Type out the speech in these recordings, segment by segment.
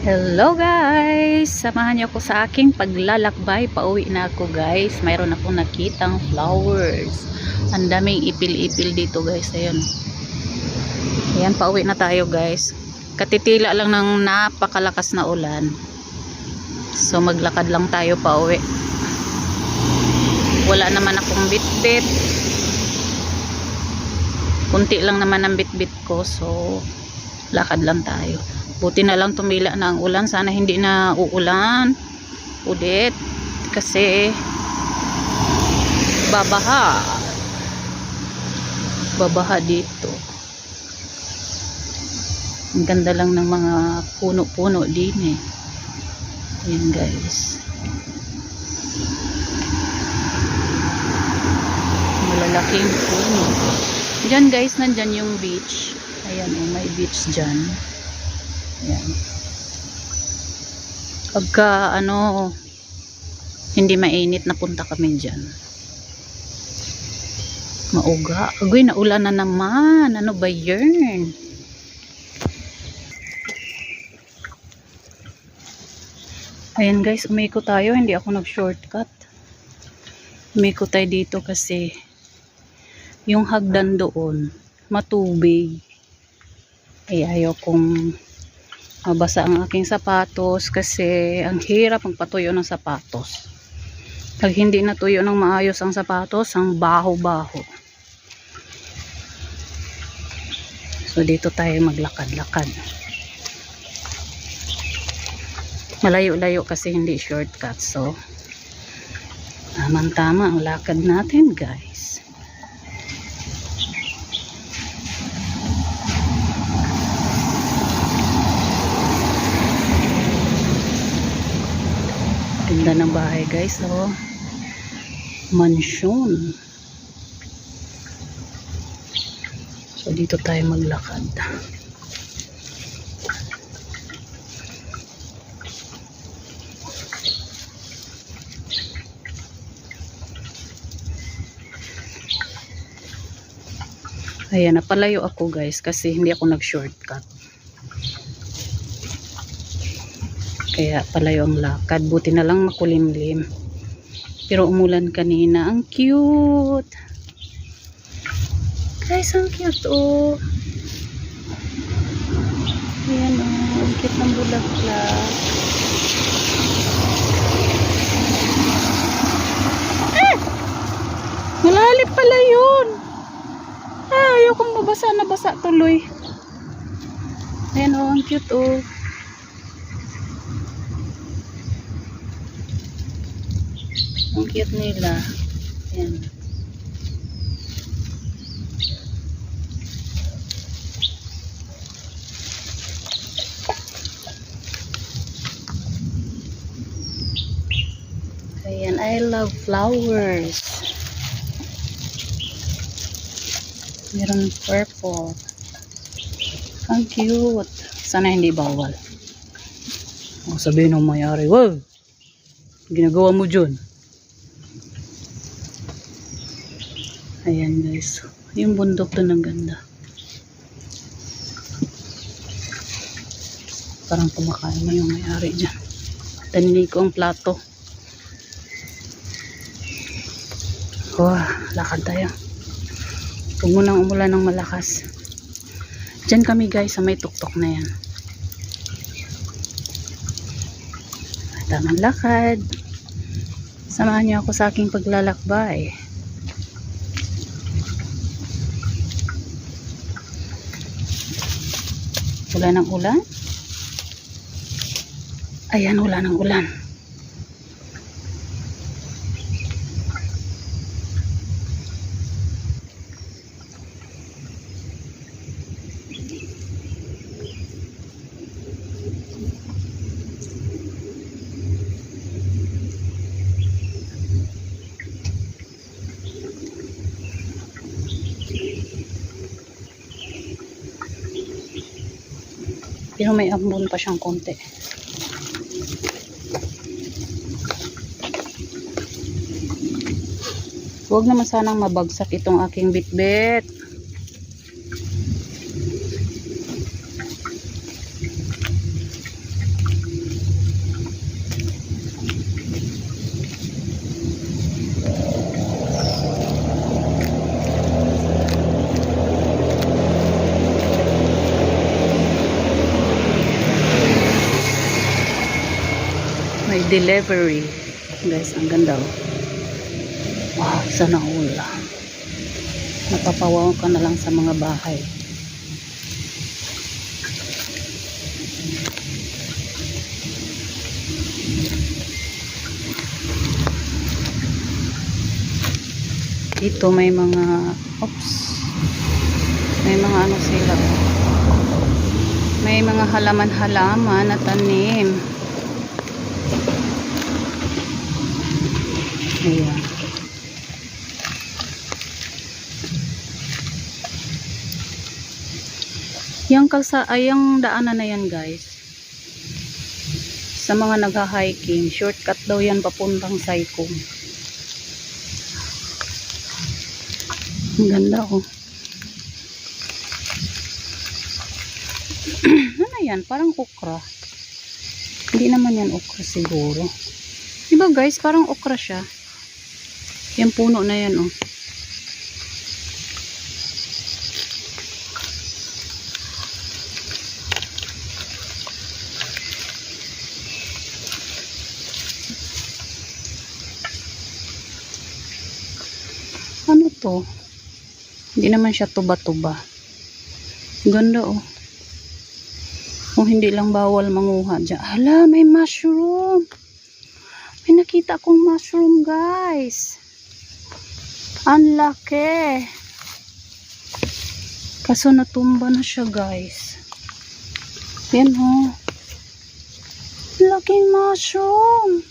Hello guys! Samahan niyo ako sa aking paglalakbay. Pauwi na ako guys. Mayroon akong nakitang flowers. Ang daming ipil-ipil dito guys. Ayan. Ayan, pauwi na tayo guys. Katitila lang ng napakalakas na ulan. So maglakad lang tayo pauwi. Wala naman akong bit-bit. Kunti lang naman ang bit-bit ko. So lakad lang tayo. Buti na lang tumila na ang ulan. Sana hindi na uulan. Ulit. Kasi babaha. Babaha dito. Ang ganda lang ng mga puno-puno din eh. Ayan guys. Malalaking puno. Diyan guys, nandyan yung beach. Ayan oh, may beach dyan. Ayan. Pagka ano, hindi mainit na punta kami dyan. Mauga. Agoy, naulan na naman. Ano ba yun? Ayan guys, umiko tayo. Hindi ako nag-shortcut. Umiko tayo dito kasi yung hagdan doon, matubig. Ay, ayaw kong mabasa ang aking sapatos kasi ang hirap ang patuyo ng sapatos. Pag hindi natuyo ng maayos ang sapatos, ang baho-baho. So dito tayo maglakad-lakad. Malayo-layo kasi hindi shortcut. So tamang-tama ang lakad natin guys. Ganda ng bahay guys, oh. Mansyon. So dito tayo maglakad. Ayan, napalayo ako guys kasi hindi ako nag-shortcut. Kaya palayo ang lakad. Buti na lang makulimlim. Pero umulan kanina. Ang cute! Guys, ang cute oh. Ayan oh. Ang cute ng bulaklak. Ah! Pala yun. Ah, ayokong mabasa. Nabasa tuloy. Ayan oh. Ang cute oh. Ang cute nila. Ayan. Ayan, I love flowers. Meron purple. Ang cute. Sana hindi bawal. O sabihin ng mayari, wow! Ginagawa mo dyan. Ayan guys. Yung bundok doon ang ganda. Parang kumakain na yung may-ari dyan. Taninig ko ang plato. Wow, lakad tayo. Huwag mo nang umulan ng malakas. Diyan kami guys sa may tuktok na yan. Tamang lakad. Samahan niyo ako sa aking paglalakbay. Wala ng ulan? Ayan, wala ng ulan. Pero may ambon pa siyang konti. Huwag naman sanang mabagsak itong aking bitbit. Delivery. Guys, ang ganda oh. Wow, sana all. Napapawaw ka na lang sa mga bahay. Dito may mga oops. May mga ano sila. May mga halaman-halaman na tanim. Ayan. Yang kalsa ay yung daanan na yan guys. Sa mga nagha-hiking, shortcut daw yan papuntang Saikong. Ang ganda oh. ano yan? Parang okra. Hindi naman yan okra siguro. Diba guys? Parang okra siya. Yung puno na yan oh. Ano to? Hindi naman siya tuba-tuba. Ganda oh. Kung hindi lang bawal manguha dyan. Hala, may mushroom. May nakita akong mushroom, guys. Ang laki. Kaso natumba na siya, guys. Yan, oh. Laking mushroom.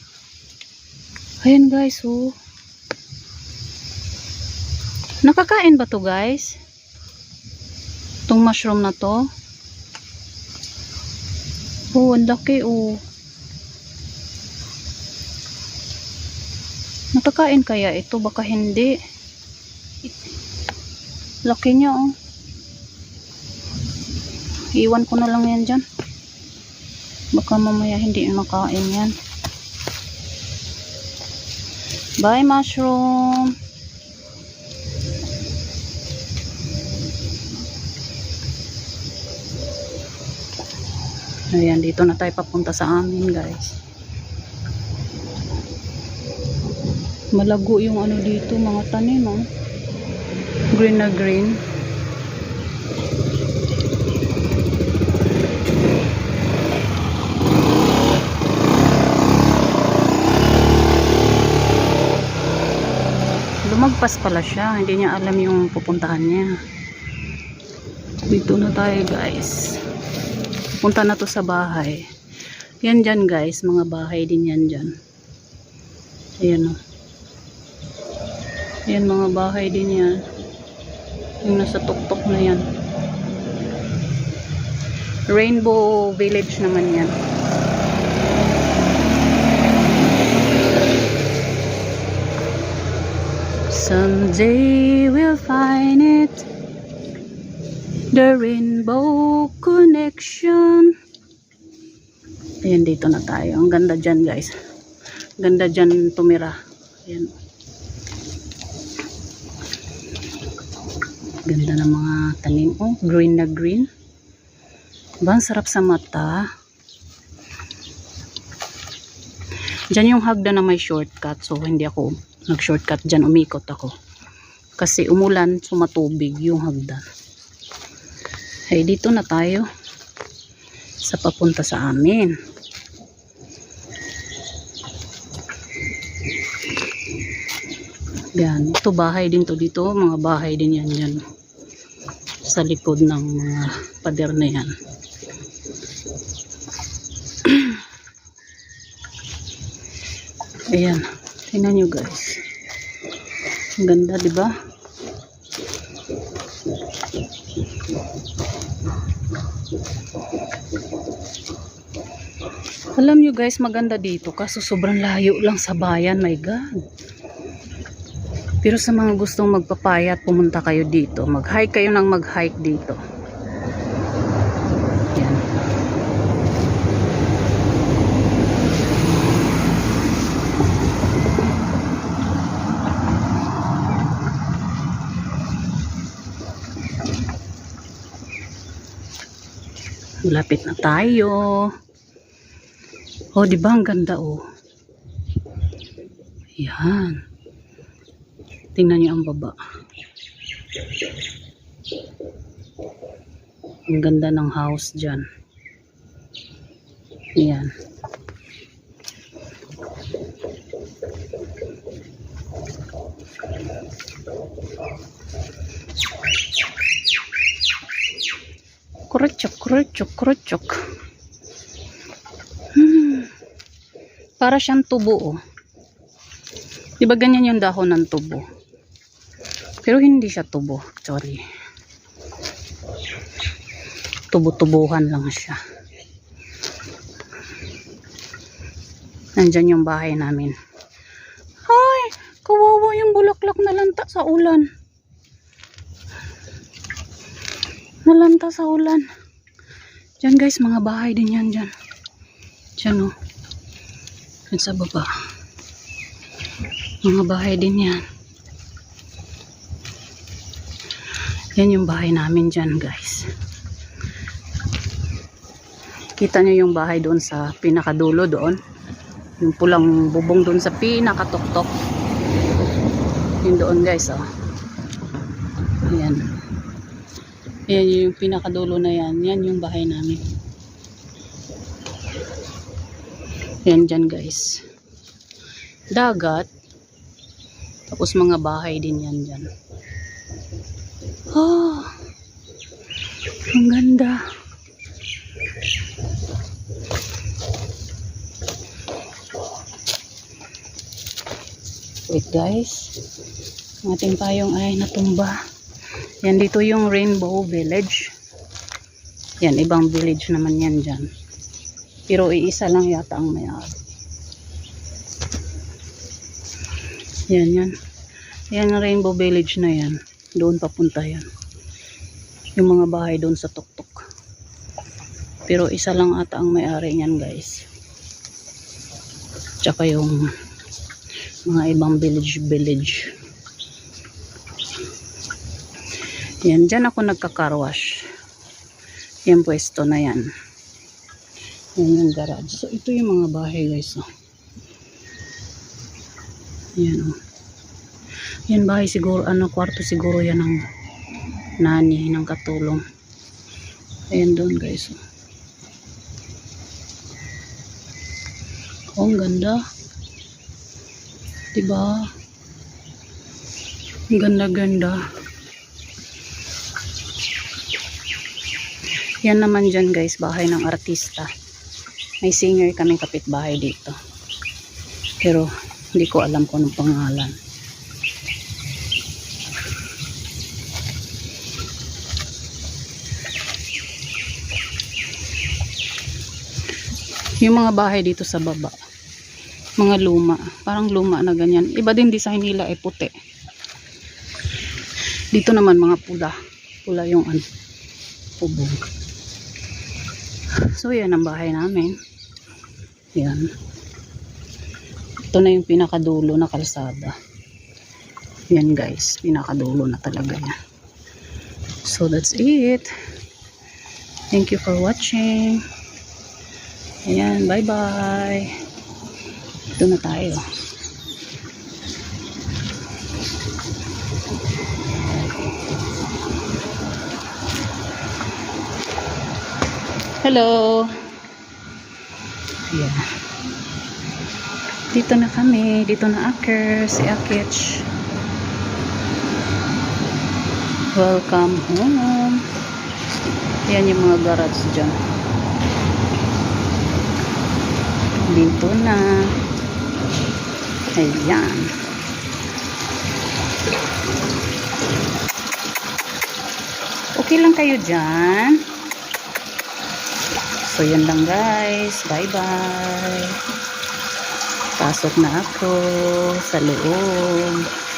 Ayan, guys, oh. Nakakain ba to, guys? Itong mushroom na to? Oh, ang laki, oh. Nakakain kaya ito? Baka hindi. Laki niya, oh. Iwan ko na lang yan dyan. Baka mamaya hindi makain yan. Bye, mushroom. Ayan, dito na tayo papunta sa amin, guys. Malago yung ano dito, mga tanim, oh. Green na green. Lumagpas pala siya. Hindi niya alam yung pupuntahan niya. Dito na tayo, guys. Punta na to sa bahay. Yan dyan guys, mga bahay din yan dyan. Ayan o. Ayan mga bahay din yan. Yung nasa tuktok na yan. Rainbow Village naman yan. Someday we'll find it. The Rainbow Connection. Ayan, dito na tayo. Ang ganda dyan, guys. Ganda dyan tumira. Ayan. Ganda ng mga tanim. Oh, green na green. Diba, ang sarap sa mata. Dyan yung hagda na may shortcut. So, hindi ako nag-shortcut dyan. Umikot ako. Kasi umulan, sumatubig yung hagdan. Ay, dito na tayo sa papunta sa amin. Yan. Ito bahay din to dito. Mga bahay din yan yan. Sa likod ng mga pader na yan. Ayan. Tingnan nyo guys. Ang ganda, di ba? Alam nyo guys, maganda dito kaso sobrang layo lang sa bayan, my God. Pero sa mga gustong magpapayat, pumunta kayo dito. Mag-hike kayo ng mag-hike dito. Yan. Malapit na tayo. Oh, di ba ang ganda oh. Yan. Tingnan niyo ang baba. Ang ganda ng house dyan. Yan. Kurutsok, kurutsok, kurutsok. Hmm. Para siyang tubo, oh. Di ba ganyan yung dahon ng tubo? Pero hindi siya tubo, sorry. Tubo-tubuhan lang siya. Nandyan yung bahay namin. Ay, kawawa yung bulaklak na lanta sa ulan. Nalanta sa ulan. Diyan guys, mga bahay din yan dyan. Diyan oh. Diyan sa baba. Mga bahay din yan. Yan yung bahay namin dyan guys. Kita nyo yung bahay doon sa pinakadulo doon. Yung pulang bubong doon sa pinakatuktok. Yun doon guys oh. Ayan. Ayan yung pinakadulo na yan. Yan yung bahay namin. Yan dyan guys. Dagat. Tapos mga bahay din yan dyan. Oh, ang ganda. Wait guys. Ang ating payong ay natumba. Yan dito yung Rainbow Village. Yan, ibang village naman yan dyan. Pero iisa lang yata ang mayari. Yan, yan. Yan ang Rainbow Village na yan. Doon papunta yan. Yung mga bahay doon sa tuktok. Pero isa lang ata ang may-ari niyan guys. Tsaka yung mga ibang village village. Yan, dyan ako nagkakarwash. Yan pwesto na yan. Yan yung garage. So, ito yung mga bahay guys. Oh. Yan oh. Yan bahay siguro, ano, kwarto siguro yan ng nani, ng katulong. Ayan doon guys. Oh. Oh, ang ganda. Diba? Ang ganda-ganda. Yan naman dyan guys, bahay ng artista. May singer kaming kapitbahay dito. Pero hindi ko alam kung anong pangalan. Yung mga bahay dito sa baba. Mga luma. Parang luma na ganyan. Iba din design nila ay puti. Dito naman mga pula. Pula yung ano. Bubong. So yan ang bahay namin. Yan. Ito na yung pinakadulo na kalsada. Yan guys. Pinakadulo na talaga yan. So that's it. Thank you for watching. Ayan, bye-bye. Ito na tayo. Hello. Yeah. Dito na kami. Dito na Aker. Si Akich. Welcome home. Yan yung mga garage dyan. Dito na. Ayan. Okay lang kayo dyan. So, yan lang guys. Bye-bye. Pasok na ako sa loob.